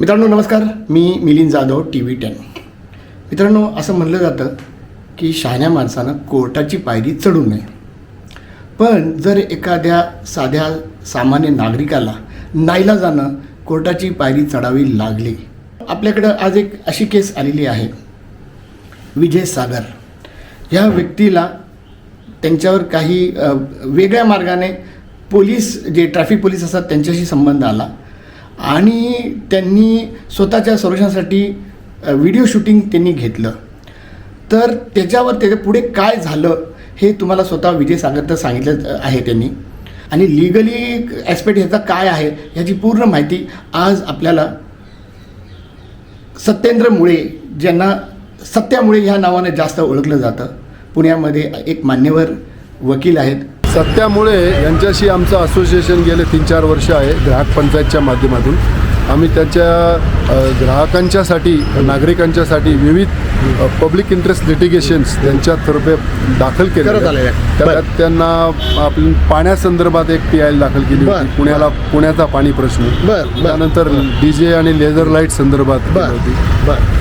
मित्रांनो नमस्कार. मी Milind Jadhav T V ten. मित्रांनो असं म्हणलं जातं की शहाण्या माणसानं कोर्टाची पायरी चढू नये. पण जर एखाद्या साध्या सामान्य नागरिकाला नाईला जाणं कोर्टाची पायरी चढावी लागली. आपल्याकडं आज एक अशी केस आलेली आहे. विजय सागर. ह्या व्यक्तीला त्यांच्यावर काही वेगळ्या मार्गाने पोलीस जे ट्रॅफिक पोलीस असतात त्यांच्याशी संबंध आला. आणि त्यांनी स्वतःच्या संरक्षणासाठी व्हिडिओ शूटिंग त्यांनी घेतलं. तर त्याच्यावर त्याच्या पुढे काय झालं हे तुम्हाला स्वतः विजय सागर तर सांगितलं आहे त्यांनी. आणि लिगली ॲस्पेक्ट ह्याचा काय आहे ह्याची पूर्ण माहिती आज आपल्याला सत्येंद्र मुळे ज्यांना सत्यामुळे ह्या नावाने जास्त ओळखलं जातं पुण्यामध्ये एक मान्यवर वकील आहेत सत्यामुळे यांच्याशी आमचं असोसिएशन गेले तीन चार वर्ष आहे ग्राहक पंचायतच्या माध्यमातून. आम्ही त्याच्या ग्राहकांच्यासाठी नागरिकांच्यासाठी विविध पब्लिक इंटरेस्ट लिटिगेशन्स त्यांच्यातर्फे दाखल केले. त्यात त्यांना आपण पाण्यासंदर्भात एक पी आय दाखल केली होती. पुण्याला पुण्याचा पाणी प्रश्न. त्यानंतर डी जे आणि लेझर लाइट संदर्भात होती.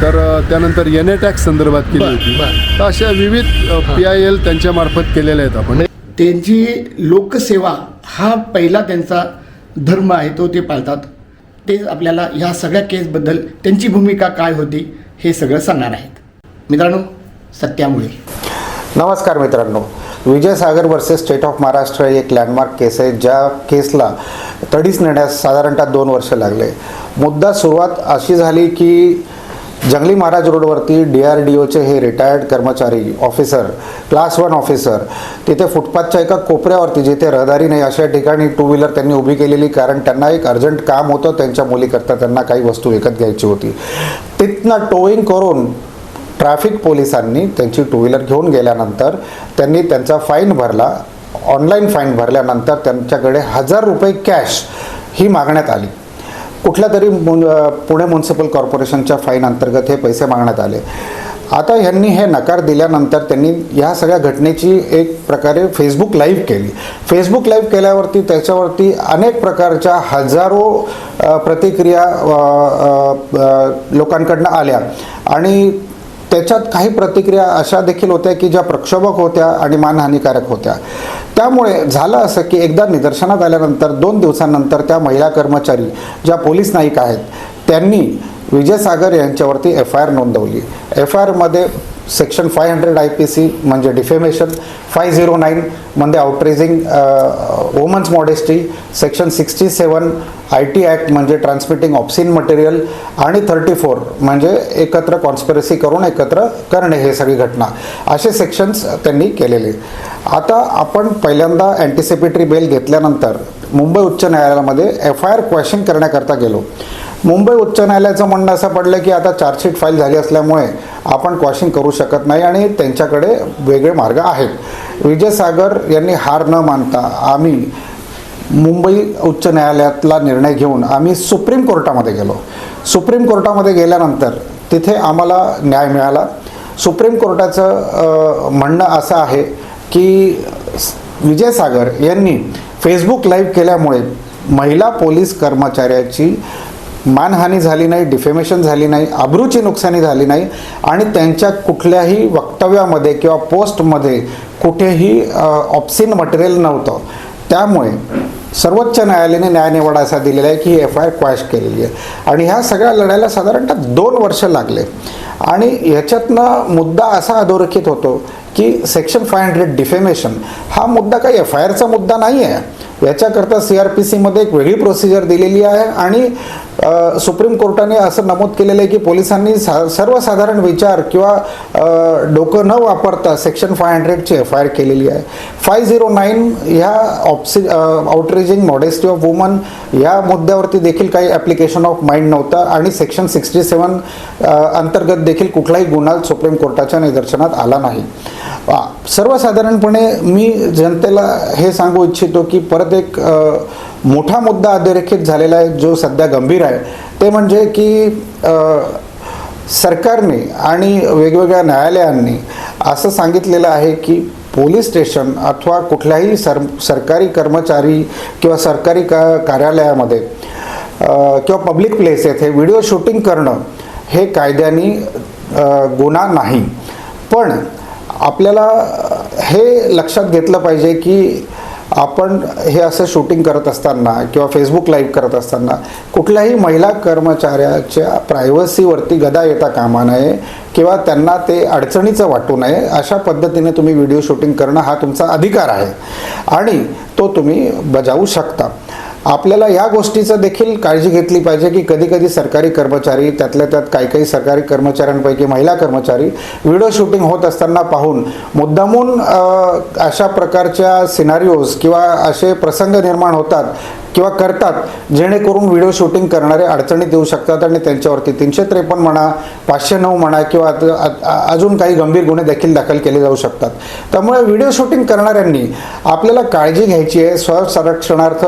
तर त्यानंतर एन ए टॅक्स संदर्भात केली होती. तर अशा विविध पी आय एल त्यांच्यामार्फत केलेल्या आहेत आपण. त्यांची लोकसेवा हा पहिला त्यांचा धर्म आहे तो ते पाळतात. ते आपल्याला ह्या सगळ्या केसबद्दल त्यांची भूमिका काय होती हे सगळं सांगणार आहेत. मित्रांनो सत्यामुळे. नमस्कार मित्रांनो. Vijay Sagar versus state of Maharashtra ही एक लँडमार्क केस आहे. ज्या केसला तडीस नेण्यास साधारणतः दोन वर्ष लागले. मुद्दा सुरुवात अशी झाली की जंगली महाराज रोडवरती डी आर डी ओचे हे रिटायर्ड कर्मचारी ऑफिसर क्लास वन ऑफिसर तिथे फुटपाथच्या एका कोपऱ्यावरती जिथे रहदारी नाही अशा ठिकाणी टू व्हीलर त्यांनी उभी केलेली कारण त्यांना एक अर्जंट काम होतं त्यांच्या मुलीकरता त्यांना काही वस्तू विकत घ्यायची होती. तिथनं टोईंग करून ट्रॅफिक पोलिसांनी त्यांची टू व्हीलर घेऊन गेल्यानंतर त्यांनी त्यांचा फाईन भरला ऑनलाईन फाईन भरल्यानंतर त्यांच्याकडे हजार रुपये कॅश ही मागण्यात आली. कुठल्या तरी पुणे म्युन्सिपल कॉर्पोरेशनच्या फाईन अंतर्गत हे पैसे मागण्यात आले. आता ह्यांनी हे नकार दिल्यानंतर त्यांनी ह्या सगळ्या घटनेची एक प्रकारे फेसबुक लाईव्ह केली. फेसबुक लाईव्ह केल्यावरती त्याच्यावरती अनेक प्रकारच्या हजारो प्रतिक्रिया लोकांकडनं आल्या. आणि त्याच्यात काही प्रतिक्रिया अशा देखील होत्या की ज्या प्रक्षोभक होत्या आणि मानहानिकारक होत्या. त्यामुळे झालं असं की एकदा निदर्शनात आल्यानंतर दोन दिवसांनंतर त्या महिला कर्मचारी ज्या पोलीस नाईक आहेत त्यांनी विजय सागर यांच्यावरती एफ आय आर नोंदवली. एफ आय आरमध्ये section five hundred I P C म्हणजे डिफेमेशन फाय झिरो नाईन म्हणजे outraging women's modesty section sixty seven I T act म्हणजे ट्रान्समिटिंग ऑप्सिन मटेरियल आणि थर्टी फोर म्हणजे एकत्र कॉन्स्पिरसी करून एकत्र करणे हे सगळी घटना. असे सेक्शन्स त्यांनी केलेले. आता आपण पहिल्यांदा अँटिसिपेटरी बेल घेतल्यानंतर मुंबई उच्च न्यायालयामध्ये एफ आय आर क्वेश्चन करण्याकरता गेलो. मुंबई उच्च न्यायालयाचं म्हणणं असं पडलं की आता चार्जशीट फाईल झाली असल्यामुळे आपण क्वॉशिंग करू शकत नाही आणि त्यांच्याकडे वेगळे मार्ग आहेत. विजय सागर यांनी हार न मानता आम्ही मुंबई उच्च न्यायालयातला निर्णय घेऊन आम्ही सुप्रीम कोर्टामध्ये गेलो. सुप्रीम कोर्टामध्ये गेल्यानंतर तिथे आम्हाला न्याय मिळाला. सुप्रीम कोर्टाचं म्हणणं असं आहे की विजय सागर यांनी फेसबुक लाईव्ह केल्यामुळे महिला पोलीस कर्मचाऱ्याची मानहानी झाली नाही डिफेमेशन झाली नाही अब्रूची नुकसानी झाली नाही आणि त्यांच्या कुठल्याही वक्तव्यामध्ये किंवा पोस्टमध्ये कुठेही ऑप्सिन मटेरियल नव्हतं. त्यामुळे सर्वोच्च न्यायालयाने न्यायनिवाडा असा दिलेला आहे की ही एफ आय आर क्वॅश केलेली आहे. आणि ह्या सगळ्या लढायला साधारणतः दोन वर्ष लागले. आणि ह्याच्यातनं मुद्दा असा अधोरेखित होतो की सेक्शन फाय हंड्रेड डिफेमेशन हा मुद्दा काही एफ आय आरचा मुद्दा नाही आहे याच्याकरता सी आर पी सीमध्ये एक वेगळी प्रोसिजर दिलेली आहे आणि सुप्रीम कोर्टाने असं नमूद केलेलं आहे की पोलिसांनी सा सर्वसाधारण विचार किंवा डोकं न वापरता सेक्शन फाय हंड्रेडची एफ आय आर केलेली आहे. फाय झिरो नाईन ह्या ऑप्सि आउटरेजिंग मॉडेस्टी ऑफ वुमन या मुद्द्यावरती देखील काही ॲप्लिकेशन ऑफ माइंड नव्हतं आणि सेक्शन सिक्स्टी सेवन अंतर्गत देखील कुठलाही गुन्हा सुप्रीम कोर्टाच्या निदर्शनात आला नाही. सर्वसाधारणपणे मी जनतेला हे सांगू इच्छितो की परत एक मोठा मुद्दा अधोरेखित झालेला आहे जो सध्या गंभीर आहे. ते म्हणजे की सरकारने आणि वेगवेगळ्या न्यायालयांनी असं सांगितलेलं आहे की पोलीस स्टेशन अथवा कुठल्याही सर सरकारी कर्मचारी किंवा सरकारी का कार्यालयामध्ये किंवा पब्लिक प्लेस येथे व्हिडिओ शूटिंग करणं हे कायद्याने गुन्हा नाही. पण आपल्याला हे लक्षात घेतलं पाहिजे की आपण हे असं शूटिंग करत असताना किंवा फेसबुक लाईव्ह करत असताना कुठल्याही महिला कर्मचाऱ्याच्या प्रायव्हसीवरती गदा येता कामा नये किंवा त्यांना ते अडचणीचं वाटू नये अशा पद्धतीने तुम्ही व्हिडिओ शूटिंग करणं हा तुमचा अधिकार आहे. आणि तो तुम्ही बजावू शकता. आपल्याला या गोष्टीचं देखील काळजी घेतली पाहिजे की कधी कधी सरकारी कर्मचारी त्यातल्या त्यात काही काही सरकारी कर्मचाऱ्यांपैकी महिला कर्मचारी व्हिडिओ शूटिंग होत असताना पाहून मुद्दामून अशा प्रकारच्या सिनारिओज किंवा असे प्रसंग निर्माण होतात किंवा करतात जेणेकरून व्हिडिओ शूटिंग करणारे अडचणीत येऊ शकतात आणि त्यांच्यावरती तीनशे त्रेपन्न म्हणा पाचशे नऊ म्हणा किंवा अजून काही गंभीर गुन्हे देखील दाखल केले जाऊ शकतात. त्यामुळे व्हिडिओ शूटिंग करणाऱ्यांनी आपल्याला काळजी घ्यायची आहे स्वसंरक्षणार्थ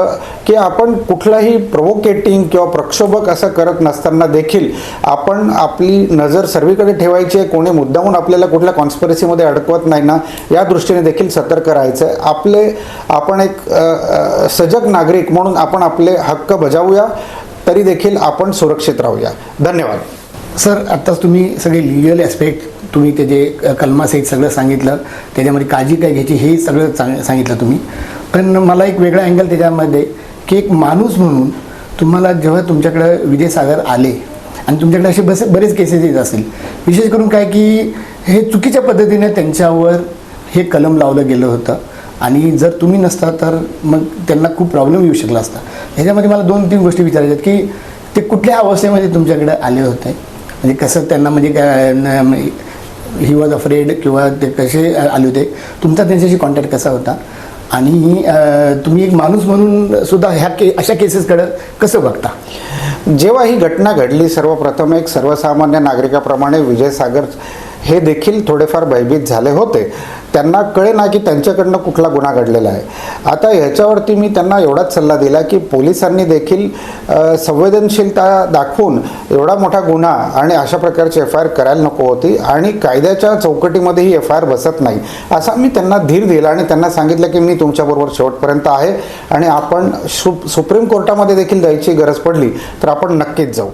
की आपण कुठलाही प्रोवोकेटिंग किंवा प्रक्षोभक असं करत नसताना देखील आपण आपली नजर सर्वीकडे ठेवायची आहे. कोणी मुद्दामून आपल्याला कुठल्या कॉन्स्परसीमध्ये अडकवत नाही ना या दृष्टीने देखील सतर्क राहायचं आहे. आपले आपण एक सजग नागरिक म्हणून आपण आपले हक्क बजावूया तरी देखील आपण सुरक्षित राहूया. धन्यवाद. सर आत्ताच तुम्ही सगळे लिगल ॲस्पेक्ट तुम्ही त्याचे कलमा कलमासहित सगळं सांगितलं त्याच्यामध्ये काळजी काय घ्यायची हे सगळं सांग सांगितलं तुम्ही. पण मला एक वेगळा अँगल त्याच्यामध्ये की एक माणूस म्हणून तुम्हाला जेव्हा तुमच्याकडं विजयसागर आले आणि तुमच्याकडे असे बस बरेच केसेस येत असतील विशेष करून काय की हे चुकीच्या पद्धतीने त्यांच्यावर हे कलम लावलं गेलं होतं आणि जर तुम्ही नसता तर मग त्यांना खूप प्रॉब्लेम येऊ शकला असता. ह्याच्यामध्ये मला दोन तीन गोष्टी विचारायच्या आहेत की ते कुठल्या अवस्थेमध्ये तुमच्याकडे आले होते? म्हणजे कसं त्यांना म्हणजे काय ही वॉज अफ्रेड किंवा ते कसे आले होते? तुमचा त्यांच्याशी कॉन्टॅक्ट कसा होता? आणि तुम्ही एक माणूस म्हणून सुद्धा ह्या के अशा केसेसकडं कसं बघता? जेव्हा ही घटना घडली सर्वप्रथम एक सर्वसामान्य नागरिकाप्रमाणे विजय सागर हे देखील थोडेफार भयभीत झाले होते. त्यांना कळे ना की त्यांच्याकडनं कुठला गुन्हा घडलेला आहे. आता ह्याच्यावरती मी त्यांना एवढाच सल्ला दिला की पोलिसांनी देखील संवेदनशीलता दाखवून एवढा मोठा गुन्हा आणि अशा प्रकारची एफ आय आर करायला नको होती आणि कायद्याच्या चौकटीमध्ये ही एफ आय आर बसत नाही असा मी त्यांना धीर दिला आणि त्यांना सांगितलं की मी तुमच्याबरोबर शेवटपर्यंत आहे आणि आपण सु सुप्रीम कोर्टामध्ये देखील जायची गरज पडली तर आपण नक्कीच जाऊ.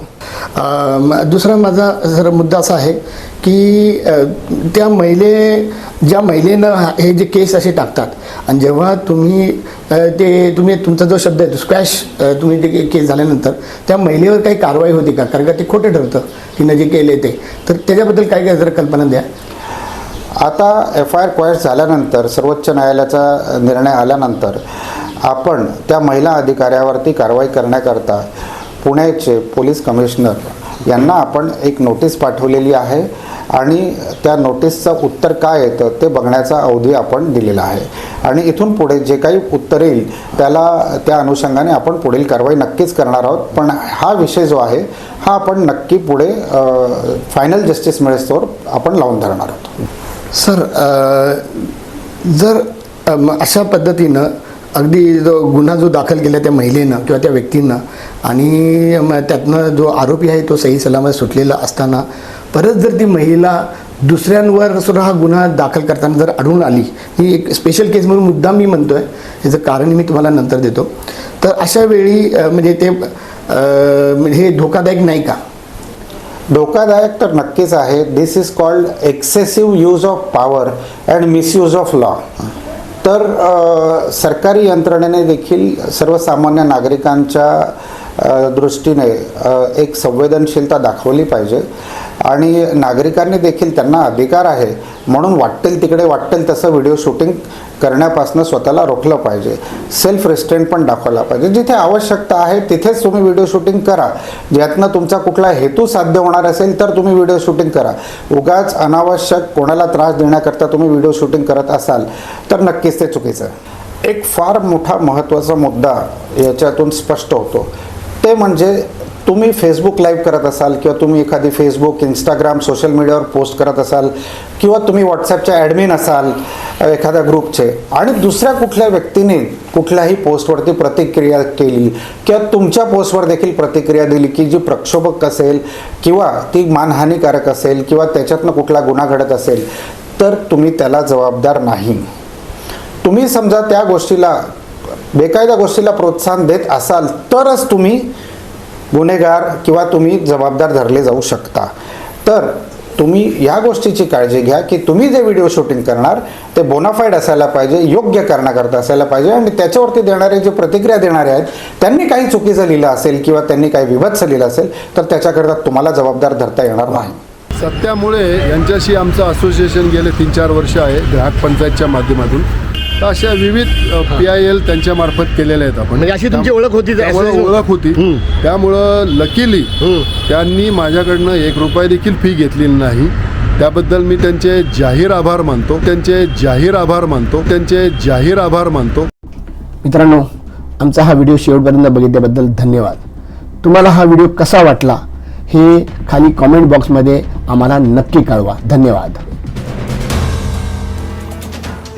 दुसरा माझा सर मुद्दा असा आहे की त्या महिले ज्या महिलेनं हे जे केस असे टाकतात आणि जेव्हा तुम्ही ते तुम्ही तुमचा जो शब्द आहे तो स्क्वॅश तुम्ही ते केस झाल्यानंतर त्या महिलेवर काही कारवाई होती का? कारण का ते खोटं ठरतं तिनं जे केले ते. तर त्याच्याबद्दल काय काय जरा कल्पना द्या. आता एफ आय आर क्वायश झाल्यानंतर सर्वोच्च न्यायालयाचा निर्णय आल्यानंतर आपण त्या महिला अधिकाऱ्यावरती कारवाई करण्याकरता पुण्याचे पोलीस कमिशनर यांना आपण एक नोटीस पाठवलेली आहे आणि त्या नोटीसचं उत्तर काय येतं ते बघण्याचा अवधी आपण दिलेला आहे. आणि इथून पुढे जे काही उत्तर येईल त्याला त्या अनुषंगाने आपण पुढील कारवाई नक्कीच करणार आहोत. पण हा विषय जो आहे हा आपण नक्की पुढे फायनल जस्टिस मिळेस्तोवर आपण लावून धरणार आहोत. सर जर म- अशा पद्धतीनं अगदी जो गुन्हा जो दाखल केला त्या महिलेनं किंवा त्या व्यक्तीनं आणि त्यातनं जो आरोपी आहे तो सही सलामत सुटलेला असताना परत जर ती महिला दुसऱ्यांवर सुद्धा हा गुन्हा दाखल करताना जर आढळून आली ही एक स्पेशल केस म्हणून मुद्दा मी म्हणतो आहे याचं कारण मी तुम्हाला नंतर देतो. तर अशा वेळी म्हणजे ते म्हणजे हे धोकादायक नाही का? धोकादायक तर नक्कीच आहे. This is called excessive use of power and misuse of law तर सरकारी यंत्रणेने देखील सर्वसामान्य नागरिकांच्या दृष्टीने एक संवेदनशीलता दाखवली पाहिजे. आणि नागरिकांनी देखील त्यांना अधिकार आहे म्हणून वाटेल तिकडे वाटेल तसं व्हिडिओ शूटिंग करण्यापासून स्वतःला रोखलं पाहिजे. सेल्फ रेस्ट्रेंट पण दाखवला पाहिजे. जिथे आवश्यकता आहे तिथेच तुम्ही व्हिडिओ शूटिंग करा. ज्यातनं तुमचा कुठला हेतू साध्य होणार असेल तर तुम्ही व्हिडिओ शूटिंग करा. उगाच अनावश्यक कोणाला त्रास देण्याकरता तुम्ही व्हिडिओ शूटिंग करत असाल तर नक्कीच ते चुकीचं आहे. एक फार मोठा महत्त्वाचा मुद्दा याच्यातून स्पष्ट होतो. ते म्हणजे तुम्ही फेसबुक लाईव्ह करत असाल किंवा तुम्ही एखादी फेसबुक इंस्टाग्राम सोशल मीडियावर पोस्ट करत असाल किंवा तुम्ही व्हॉट्सॲपच्या ॲडमिन असाल एखाद्या ग्रुपचे आणि दुसऱ्या कुठल्या व्यक्तीने कुठल्याही पोस्टवरती प्रतिक्रिया केली किंवा तुमच्या पोस्टवर देखील प्रतिक्रिया दिली की जी प्रक्षोभक असेल किंवा ती मानहानिकारक असेल किंवा त्याच्यातनं कुठला गुन्हा घडत असेल तर तुम्ही त्याला जबाबदार नाही. तुम्ही समजा त्या गोष्टीला बेकायदा गोष्टीला प्रोत्साहन देत असाल तरच तुम्ही गुन्हेगार किंवा तुम्ही जबाबदार धरले जाऊ शकता. तर तुम्ही या गोष्टीची काळजी घ्या की तुम्ही जे व्हिडिओ शूटिंग करणार ते बोनाफाईड असायला पाहिजे योग्य कारणाकरता असायला पाहिजे आणि त्याच्यावरती देणारे जे प्रतिक्रिया देणारे आहेत त्यांनी काही चुकीचं लिहिलं असेल किंवा त्यांनी काही विभत्स लिहिलं असेल तर त्याच्याकरता तुम्हाला जबाबदार धरता येणार नाही. सत्यामुळे यांच्याशी आमचं असोसिएशन गेले तीन चार वर्ष आहे ग्राहक पंचायतच्या माध्यमातून. तर अशा विविध पी आय एल त्यांच्या मार्फत केलेल्या आहेत आपण. म्हणजे अशी तुमची ओळख होती त्यामुळे ओळख होती. हम्म. त्यामुळं लकीली. त्यांनी माझ्याकडनं एक रुपया देखील फी घेतलेली नाही. त्याबद्दल मी त्यांचे जाहीर आभार मानतो. त्यांचे जाहीर आभार मानतो. त्यांचे जाहीर आभार मानतो. मित्रांनो आमचा हा व्हिडिओ शेवटपर्यंत बघितल्याबद्दल धन्यवाद. तुम्हाला हा व्हिडिओ कसा वाटला हे खाली कॉमेंट बॉक्समध्ये आम्हाला नक्की कळवा. धन्यवाद.